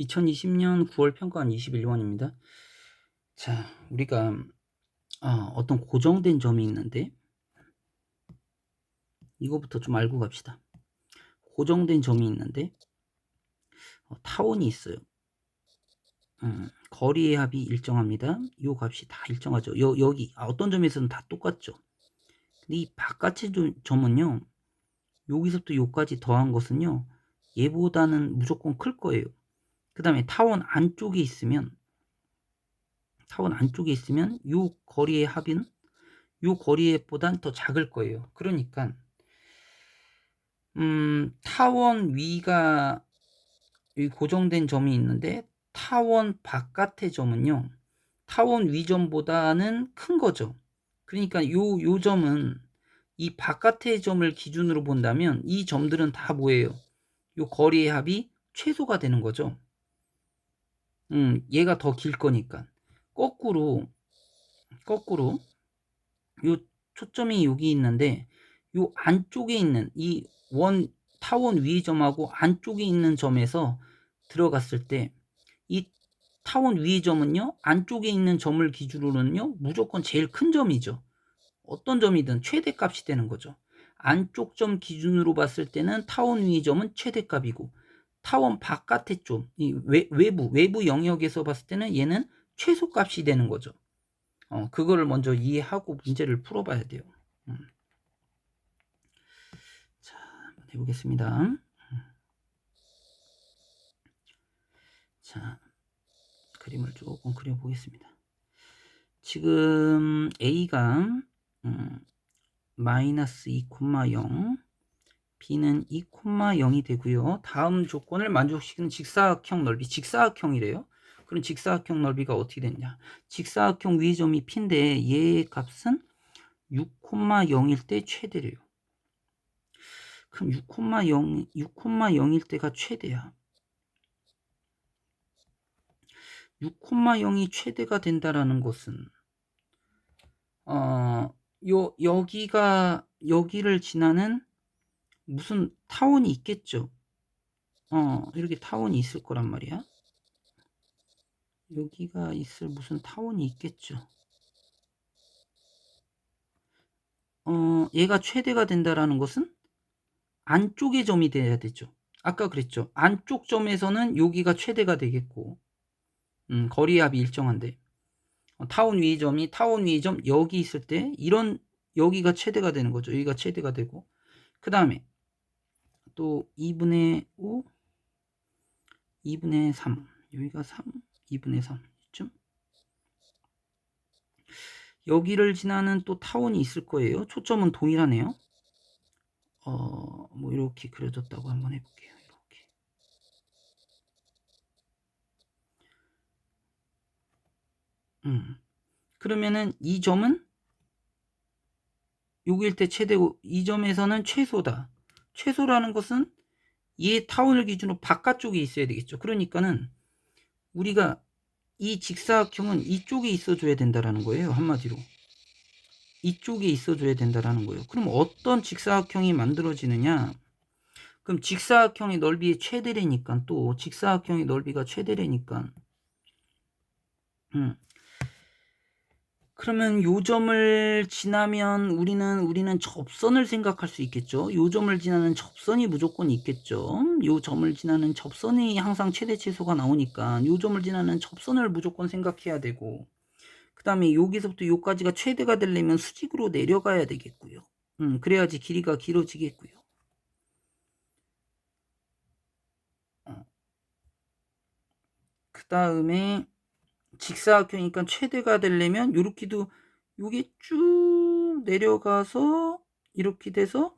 2020년 9월 평가한 21번입니다. 자, 우리가 아, 어떤 고정된 점이 있는데 이거부터 좀 알고 갑시다. 고정된 점이 있는데 어, 타원이 있어요. 음, 거리의 합이 일정합니다. 요 값이 다 일정하죠. 여, 여기 아, 어떤 점에서는 다 똑같죠. 근데 이 바깥의 조- 점은요. 여기서부터 요까지 더한 것은요. 얘보다는 무조건 클 거예요. 그 다음에 타원 안쪽에 있으면 타원 안쪽에 있으면 요 거리의 합은 요 거리보단 더 작을 거예요. 그러니까 음, 타원 위가 이 고정된 점이 있는데 타원 바깥의 점은요. 타원 위 점보다는 큰 거죠. 그러니까 요, 요 점은 이 바깥의 점을 기준으로 본다면 이 점들은 다 뭐예요? 요 거리의 합이 최소가 되는 거죠. 음, 얘가 더 길 거니까. 거꾸로, 거꾸로, 요 초점이 여기 있는데, 요 안쪽에 있는 이 원, 타원 위 점하고 안쪽에 있는 점에서 들어갔을 때, 이 타원 위 점은요, 안쪽에 있는 점을 기준으로는요, 무조건 제일 큰 점이죠. 어떤 점이든 최대값이 되는 거죠. 안쪽 점 기준으로 봤을 때는 타원 위 점은 최대값이고, 타원 바깥의 좀, 이 외, 외부, 외부 영역에서 봤을 때는 얘는 최소값이 되는 거죠. 어, 그거를 먼저 이해하고 문제를 풀어봐야 돼요. 음. 자, 한번 해보겠습니다. 자, 그림을 조금 그려보겠습니다. 지금 A가 음, 마이너스 2,0 B는 2,0이 되고요. 다음 조건을 만족시키는 직사각형 넓이 직사각형이래요. 그럼 직사각형 넓이가 어떻게 되냐? 직사각형 위의 점이 P인데 얘의 값은 6,0일 때 최대래요. 그럼 6,0 6,0일 때가 최대야. 6,0이 최대가 된다라는 것은 어, 요 여기가 여기를 지나는 무슨 타원이 있겠죠. 어, 이렇게 타원이 있을 거란 말이야. 여기가 있을 무슨 타원이 있겠죠. 어, 얘가 최대가 된다라는 것은 안쪽의 점이 돼야 되죠. 아까 그랬죠. 안쪽 점에서는 여기가 최대가 되겠고, 음, 거리 합이 일정한데, 어, 타원 위의 점이 타원 위의 점 여기 있을 때 이런 여기가 최대가 되는 거죠. 여기가 최대가 되고, 그 다음에 또 2분의 5, 2분의 3, 여기가 3, 2분의 3 이쯤. 여기를 지나는 또 타원이 있을 거예요. 초점은 동일하네요. 어, 뭐 이렇게 그려졌다고 한번 해볼게요. 이렇게. 음. 그러면은 이 점은 여기일 때 최대고 이 점에서는 최소다. 최소라는 것은 얘 타원을 기준으로 바깥쪽에 있어야 되겠죠. 그러니까는 우리가 이 직사각형은 이쪽에 있어줘야 된다라는 거예요. 한마디로. 이쪽에 있어줘야 된다라는 거예요. 그럼 어떤 직사각형이 만들어지느냐? 그럼 직사각형의 넓이의 최대래니까 또 직사각형의 넓이가 최대래니까 음. 그러면 요 점을 지나면 우리는 우리는 접선을 생각할 수 있겠죠. 요 점을 지나는 접선이 무조건 있겠죠. 요 점을 지나는 접선이 항상 최대 최소가 나오니까 요 점을 지나는 접선을 무조건 생각해야 되고 그 다음에 여기서부터 요까지가 최대가 되려면 수직으로 내려가야 되겠고요. 음, 그래야지 길이가 길어지겠고요. 어. 그 다음에 직사각형이니까 최대가 되려면 요렇게도 요게 쭉 내려가서 이렇게 돼서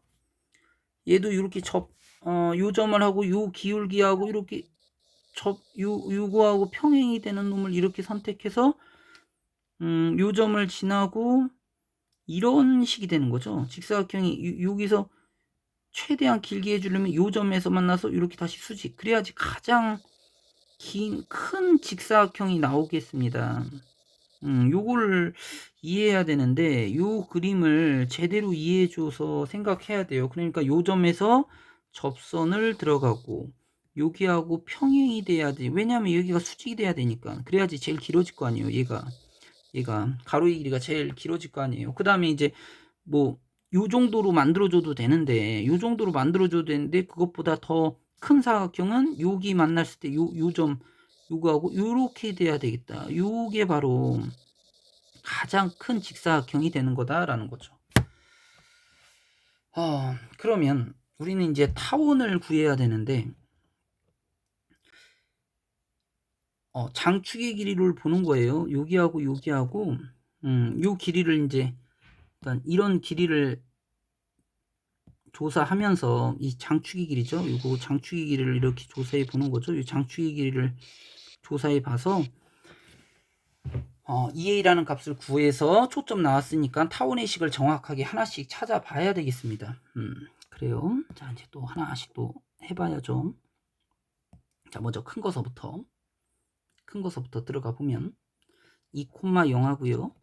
얘도 이렇게 접, 어, 요 점을 하고 요 기울기하고 이렇게 접, 요, 요거하고 평행이 되는 놈을 이렇게 선택해서 음, 요 점을 지나고 이런 식이 되는 거죠. 직사각형이 요, 여기서 최대한 길게 해주려면 요 점에서 만나서 이렇게 다시 수직. 그래야지 가장 긴, 큰 직사각형이 나오겠습니다. 음, 요거를 이해해야 되는데, 요 그림을 제대로 이해해줘서 생각해야 돼요. 그러니까 요 점에서 접선을 들어가고, 여기하고 평행이 돼야 돼. 왜냐하면 여기가 수직이 돼야 되니까. 그래야지 제일 길어질 거 아니에요. 얘가 얘가 가로의 길이가 제일 길어질 거 아니에요. 그 다음에 이제 뭐 요 정도로 만들어줘도 되는데 요 정도로 만들어줘도 되는데 그것보다 더 큰 사각형은 여기 만났을 때 요 요점 요거하고 요렇게 돼야 되겠다. 요게 바로 가장 큰 직사각형이 되는 거다라는 거죠. 아, 그러면 우리는 이제 타원을 구해야 되는데 어, 장축의 길이를 보는 거예요. 여기하고 여기하고 음, 요 길이를 이제 일단 이런 길이를 조사하면서 이 장축의 길이죠. 이거 장축의 길이를 이렇게 조사해 보는 거죠. 이 장축의 길이를 조사해 봐서 어, EA라는 값을 구해서 초점 나왔으니까 타원의 식을 정확하게 하나씩 찾아봐야 되겠습니다. 음, 그래요. 자, 이제 또 하나씩 또 해봐야죠. 자, 먼저 큰 거서부터. 큰 거서부터 들어가 보면 2,0 하고요.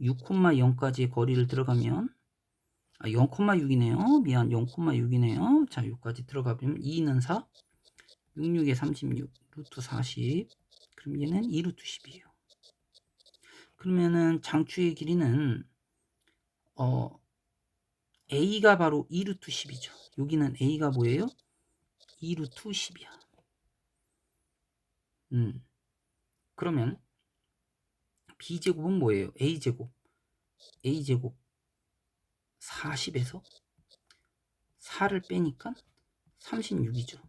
6,0까지의 거리를 들어가면 아, 0,6이네요. 미안, 0,6이네요. 자, 여기까지 들어가 보면 2는 4, 66에 36, 루트 40. 그럼 얘는 2 루트 10이에요. 그러면은 장추의 길이는 어 a가 바로 2 루트 10이죠. 여기는 a가 뭐예요? 2 루트 10이야. 음. 그러면 b제곱은 뭐예요? a제곱. a제곱 40에서 4를 빼니까 36이죠.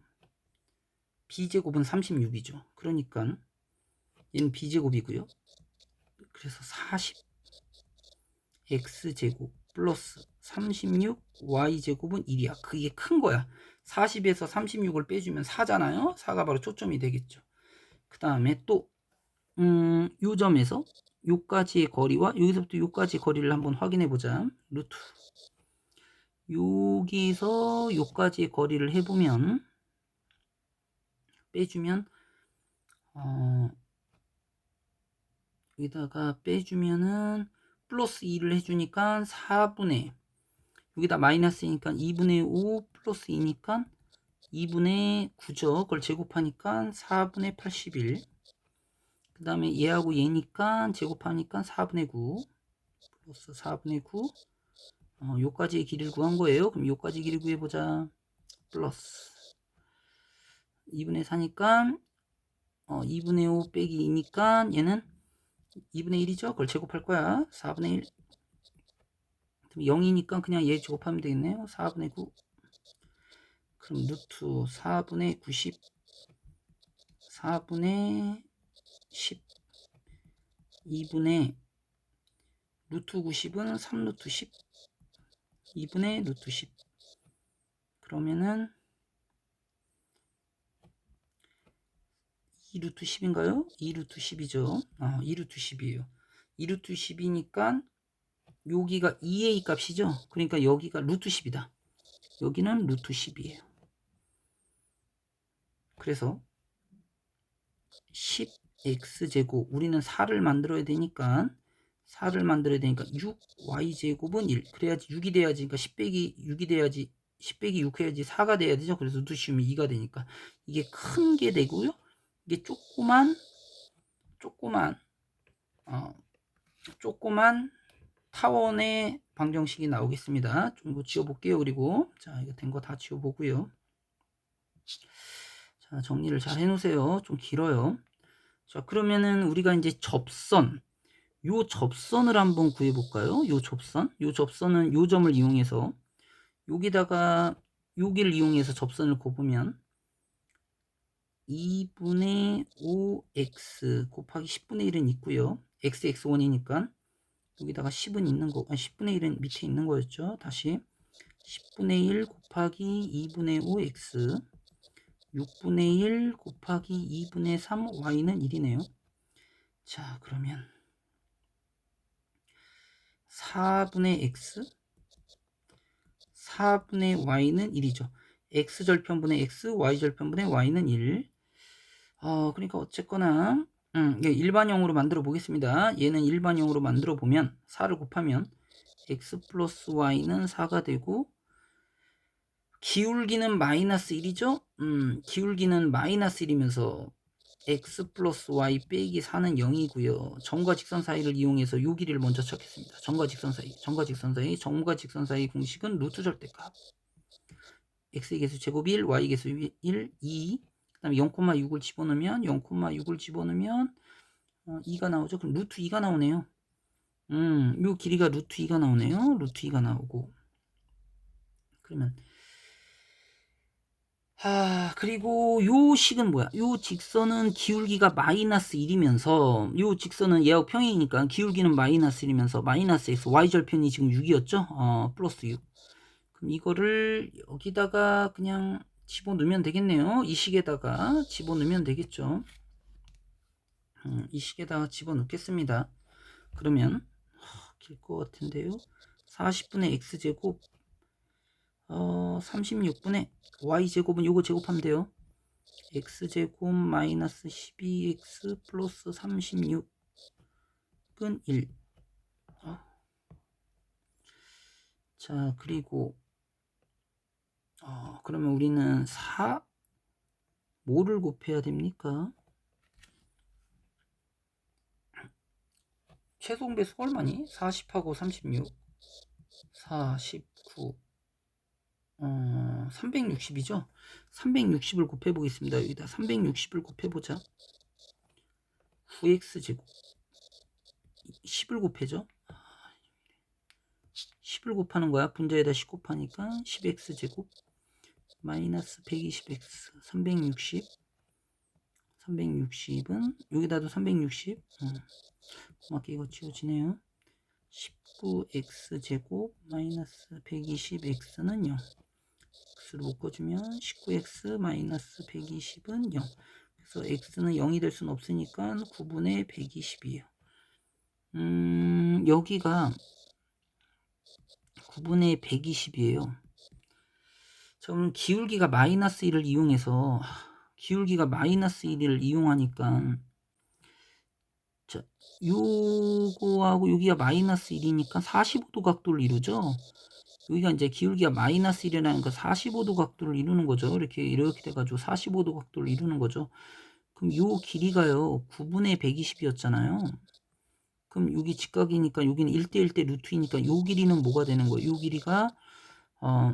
b제곱은 36이죠. 그러니까 얘는 b제곱이고요. 그래서 40 x제곱 플러스 36 y제곱은 1이야. 그게 큰 거야. 40에서 36을 빼주면 4잖아요. 4가 바로 초점이 되겠죠. 그 다음에 또 음, 요 점에서 요까지의 거리와 여기서부터 요까지 거리를 한번 확인해 보자. 루트 여기서 요까지의 거리를 해보면 빼주면 어, 여기다가 빼주면은 플러스 2를 해주니까 4분의 여기다 마이너스니까 2분의 5 플러스 2니까 2분의 9죠. 그걸 제곱하니까 4분의 81. 그 다음에 얘하고 얘니까 제곱하니까 4분의 9 플러스 4분의 9 어, 요까지의 길이를 구한 거예요. 그럼 요까지 길이 구해보자. 플러스 2분의 4니까 어, 2분의 5 빼기 2니까 얘는 2분의 1이죠. 그걸 제곱할 거야. 4분의 1. 그럼 0이니까 그냥 얘 제곱하면 되겠네요. 4분의 9. 그럼 루트 4분의 90. 4분의 10. 2분의 루트 90은 3루트 10. 2분의 루트 10. 그러면은 2루트 10인가요? 2루트 10이죠. 아, 2루트 10이에요. 2루트 10이니까 여기가 2a 값이죠. 그러니까 여기가 루트 10이다. 여기는 루트 10이에요. 그래서 10x제곱 우리는 4를 만들어야 되니까 4를 만들어야 되니까 6y제곱은 1 그래야지 6이 돼야지 그러니까 10 빼기 6이 돼야지 10 빼기 6 해야지 4가 돼야 되죠. 그래서 10이면 2가 되니까 이게 큰 게 되고요. 이게 조그만 조그만 어, 조그만 타원의 방정식이 나오겠습니다. 좀 이거 지워볼게요. 그리고 자 이거 된 거 다 지워보고요. 자 정리를 잘 해놓으세요. 좀 길어요. 자 그러면은 우리가 이제 접선 요 접선을 한번 구해볼까요? 요 접선 요 접선은 요 점을 이용해서 여기다가 여기를 이용해서 접선을 곱으면 2분의 5x 곱하기 10분의 1은 있고요. x, x1이니까 여기다가 10은 있는 거, 아 10분의 1은 밑에 있는 거였죠. 다시 10분의 1 곱하기 2분의 5x 6분의 1 곱하기 2분의 3 y는 1이네요. 자 그러면 4분의 x 4분의 y는 1이죠. x절편분의 x, y절편분의 y는 1. 어, 그러니까 어쨌거나 음, 일반형으로 만들어 보겠습니다. 얘는 일반형으로 만들어 보면 4를 곱하면 x 플러스 y는 4가 되고 기울기는 마이너스 1이죠? 음, 기울기는 마이너스 1이면서 x 플러스 y 빼기 4는 0이고요. 점과 직선 사이를 이용해서 요 길이를 먼저 찾겠습니다. 점과 직선 사이, 점과 직선 사이, 점과 직선 사이 공식은 루트 절대값. x의 개수 제곱 1, y 개수 1, 2. 그 다음에 0,6을 집어넣으면 0,6을 집어넣으면 어, 2가 나오죠. 그럼 루트 2가 나오네요. 음, 요 길이가 루트 2가 나오네요. 루트 2가 나오고. 그러면 아, 그리고 요 식은 뭐야? 요 직선은 기울기가 마이너스 1이면서 요 직선은 예하고 평행이니까 기울기는 마이너스 1이면서 마이너스 x y절편이 지금 6이었죠? 어, 플러스 6. 그럼 이거를 여기다가 그냥 집어넣으면 되겠네요. 이 식에다가 집어넣으면 되겠죠. 음, 이 식에다가 집어넣겠습니다. 그러면 길 것 같은데요. 40분의 x제곱 어, 36분의 y제곱은 요거 제곱하면 돼요. x제곱 마이너스 12x 플러스 36은 1. 어. 자, 그리고 어, 그러면 우리는 4 뭐를 곱해야 됩니까? 최종 배수 얼마니? 40하고 36 49 어, 360이죠? 360을 곱해 보겠습니다. 여기다 360을 곱해 보자. 9x 제곱 10을 곱해죠? 10을 곱하는 거야. 분자에다 10 곱하니까 10x 제곱 마이너스 120x 360 360은 여기다도 360 어. 고맙게 이거 지워지네요. 19x 제곱 마이너스 120x는 0 x를 묶어주면 19x 마이너스 120은 0 그래서 x는 0이 될 수는 없으니까 9분의 120이에요. 음, 여기가 9분의 120이에요. 그럼 기울기가 마이너스 1을 이용해서 기울기가 마이너스 1을 이용하니까 자, 요거하고 여기가 마이너스 1이니까 45도 각도를 이루죠. 여기가 이제 기울기가 마이너스 1이라는 거 45도 각도를 이루는 거죠. 이렇게 이렇게 돼가지고 45도 각도를 이루는 거죠. 그럼 요 길이가요 9분의 120이었잖아요. 그럼 여기 직각이니까 여기는 1대1 대 루트이니까 요 길이는 뭐가 되는 거예요? 요 길이가 어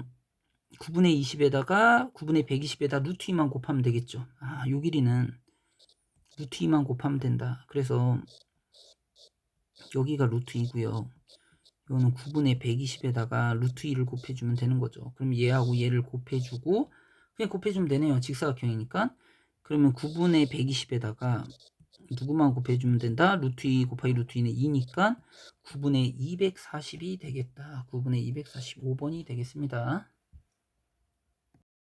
9분의 20에다가 9분의 120에다 루트 2만 곱하면 되겠죠. 아, 요 길이는 루트 2만 곱하면 된다. 그래서 여기가 루트 2고요. 이거는 9분의 120에다가 루트 2를 곱해주면 되는 거죠. 그럼 얘하고 얘를 곱해주고 그냥 곱해주면 되네요. 직사각형이니까. 그러면 9분의 120에다가 누구만 곱해주면 된다? 루트 2 곱하기 루트 2는 2니까 9분의 240이 되겠다. 9분의 245번이 되겠습니다.